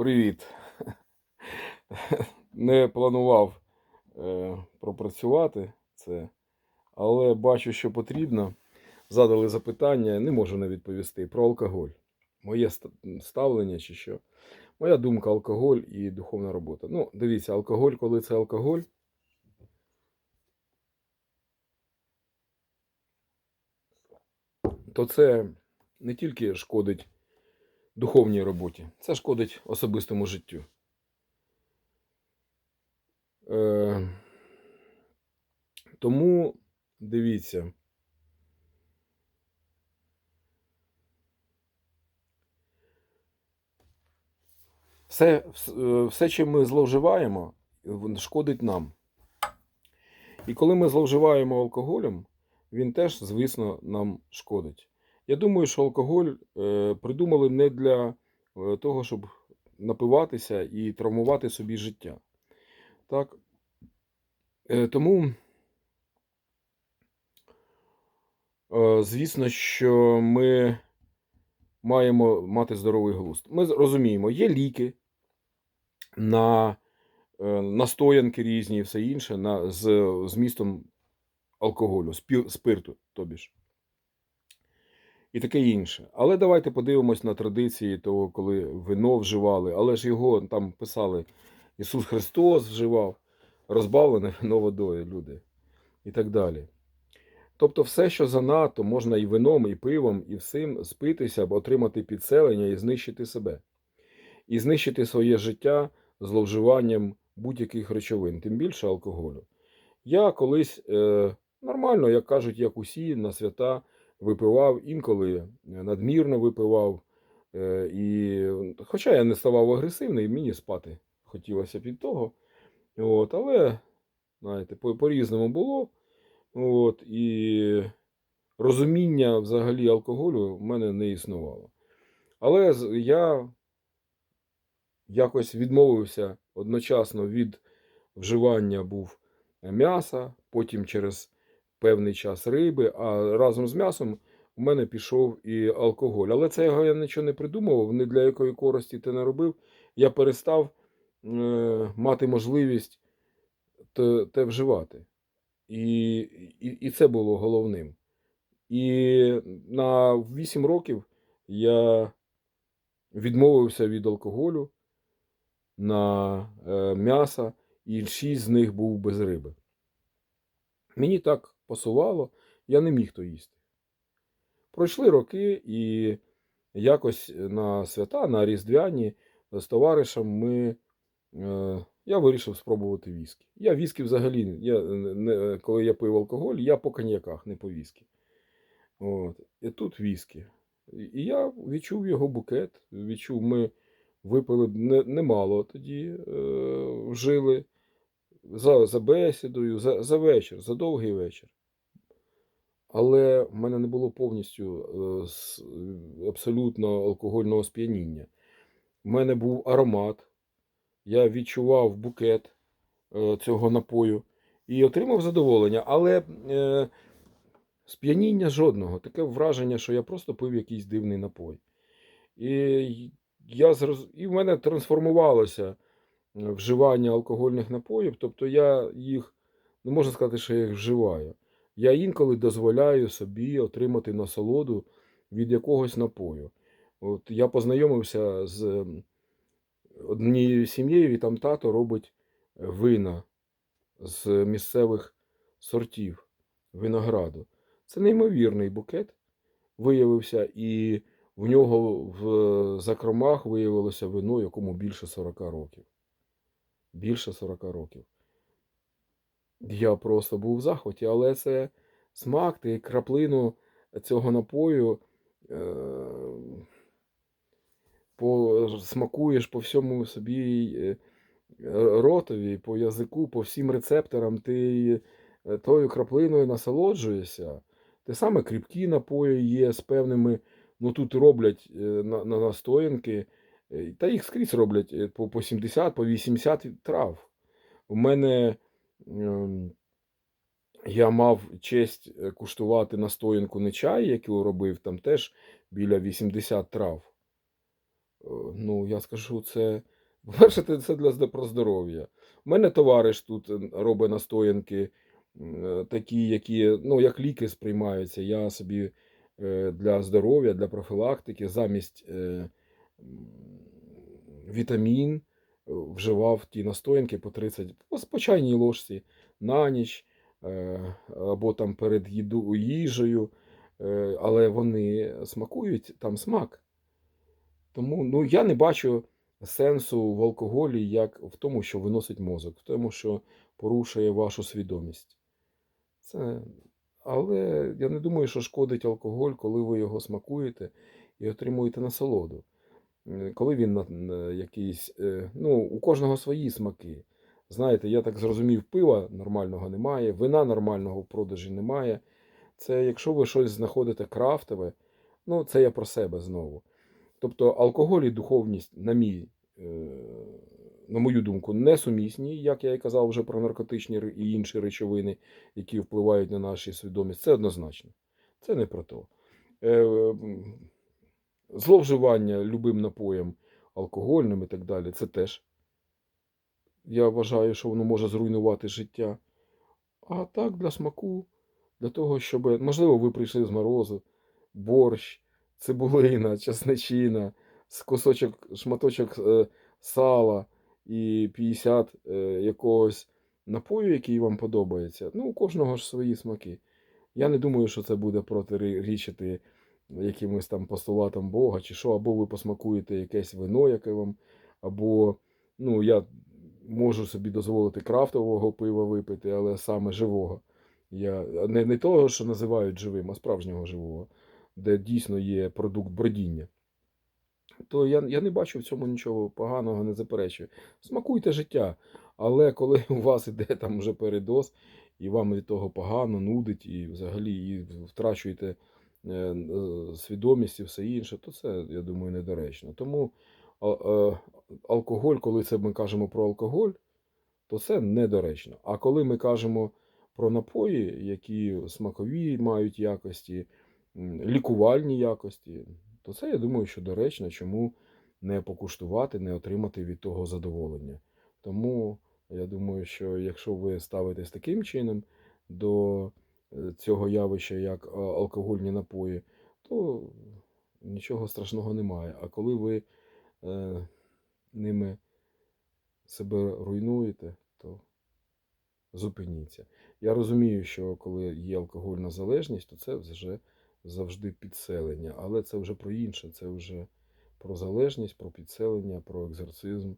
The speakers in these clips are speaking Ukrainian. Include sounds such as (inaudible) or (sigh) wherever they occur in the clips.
Привіт. (laughs) Не планував е, пропрацювати це, але бачу, що потрібно. Задали запитання, не можу не відповісти про алкоголь. Моє ставлення чи що. Моя думка алкоголь і духовна робота. Ну, дивіться, алкоголь, коли це алкоголь. То це не тільки шкодить духовній роботі, це шкодить особистому життю. Е, тому дивіться. Все, е, все, чим ми зловживаємо, шкодить нам. І коли ми зловживаємо алкоголем, він теж, звісно, нам шкодить. Я думаю, що алкоголь е, придумали не для е, того, щоб напиватися і травмувати собі життя. Так? Е, тому, звісно, що ми маємо мати здоровий глузд. Ми розуміємо, є ліки на настоянки різні і все інше на, з змістом алкоголю, спирту, тобі ж. І таке інше. Але давайте подивимось на традиції того, коли вино вживали, але ж його там писали Ісус Христос вживав, розбавлене вино водою, люди. І так далі. Тобто, все, що занадто, можна і вином, і пивом, і всім спитися, або отримати підселення і знищити себе. І знищити своє життя зловживанням будь-яких речовин, тим більше алкоголю. Я колись е, нормально, як кажуть, як усі на свята випивав, інколи надмірно випивав. Е, і, хоча я не ставав агресивний, мені спати хотілося від того. От, але, знаєте, по- по-різному було. От, і розуміння взагалі алкоголю в мене не існувало. Але я якось відмовився одночасно від вживання був м'яса, потім через певний час риби, а разом з м'ясом у мене пішов і алкоголь. Але це його я нічого не придумував, ні для якої користі те не робив. Я перестав е, мати можливість те, те вживати. І, і, і це було головним. І на 8 років я відмовився від алкоголю на е, м'ясо, і 6 з них був без риби. Мені так пасувало, я не міг то їсти. Пройшли роки, і якось на свята, на Різдвяні з товаришем ми, е, я вирішив спробувати віскі. Я віскі взагалі, я, не, коли я пив алкоголь, я по коньяках, не по віскі. От. І тут віскі. І я відчув його букет, відчув, ми випили не- немало тоді, е, вжили за, за бесідою, за, за вечір, за довгий вечір. Але в мене не було повністю е, абсолютно алкогольного сп'яніння. У мене був аромат, я відчував букет е, цього напою і отримав задоволення. Але е, сп'яніння жодного. Таке враження, що я просто пив якийсь дивний напой. І, я зроз... і в мене трансформувалося е, вживання алкогольних напоїв, тобто я їх, не можна сказати, що я їх вживаю. Я інколи дозволяю собі отримати насолоду від якогось напою. От я познайомився з однією сім'єю, і там тато робить вина з місцевих сортів винограду. Це неймовірний букет виявився, і в нього в закромах виявилося вино, якому більше 40 років. Більше 40 років. Я просто був в захваті, але це смак, ти краплину цього напою е, по, смакуєш по всьому собі е, ротові, по язику, по всім рецепторам, ти е, тою краплиною насолоджуєшся. Те саме кріпкі напої є з певними, ну тут роблять е, на, на настоянки, та їх скрізь роблять по, по 70, по 80 трав. У мене я мав честь е, куштувати настоянку не чай, яку робив, там теж біля 80 трав. ну, я скажу, це, (laughs) по-перше, це для про здоров'я. У мене товариш тут е, робить настоянки е, такі, які, ну, як ліки сприймаються. Я собі е, для здоров'я, для профілактики замість е, вітамін е, вживав ті настоянки по 30, по по чайній ложці на ніч е, або там перед їду, їжею, е, але вони смакують, там смак. Тому ну, я не бачу сенсу в алкоголі як в тому, що виносить мозок, в тому, що порушує вашу свідомість. Це... Але я не думаю, що шкодить алкоголь, коли ви його смакуєте і отримуєте насолоду. Е, Коли він на- якийсь, е, ну, у кожного свої смаки. Знаєте, я так зрозумів, пива нормального немає, вина нормального в продажі немає. Це якщо ви щось знаходите крафтове, ну це я про себе знову. Тобто алкоголь і духовність, на мій, е, на мою думку, несумісні, як я і казав вже про наркотичні і інші речовини, які впливають на нашу свідомість. Це однозначно. Це не про то. Зловживання любим напоєм алкогольним і так далі, це теж. Я вважаю, що воно може зруйнувати життя. А так, для смаку, для того, щоб, можливо, ви прийшли з морозу, борщ, цибулина, чесничина, кусочок, шматочок е, сала і 50 е, якогось напою, який вам подобається. Ну, у кожного ж свої смаки. Я не думаю, що це буде протирічити якимось там постулатам Бога, чи що, або ви посмакуєте якесь вино, яке вам, або, ну, я можу собі дозволити крафтового пива випити, але саме живого. Я, не, не того, що називають живим, а справжнього живого, де дійсно є продукт бродіння. То я, я не бачу в цьому нічого поганого, не заперечую. Смакуйте життя, але коли (laughs) у вас іде там вже передоз, і вам від того погано, нудить, і взагалі і втрачуєте свідомість і все інше, то це, я думаю, недоречно. Тому е, алкоголь, коли це ми кажемо про алкоголь, то це недоречно. А коли ми кажемо про напої, які смакові мають якості, лікувальні якості, то це я думаю, що доречно, чому не покуштувати, не отримати від того задоволення. Тому я думаю, що якщо ви ставитесь таким чином до е, цього явища, як алкогольні напої, то нічого страшного немає. А коли ви е, ними себе руйнуєте, то зупиніться. Я розумію, що коли є алкогольна залежність, то це вже завжди підселення. Але це вже про інше, це вже про залежність, про підселення, про екзорцизм,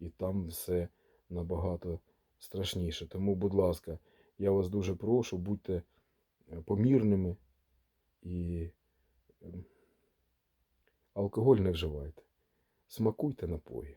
і там все набагато страшніше. Тому, будь ласка, я вас дуже прошу, будьте помірними і ем, алкоголь не вживайте. Смакуйте напої.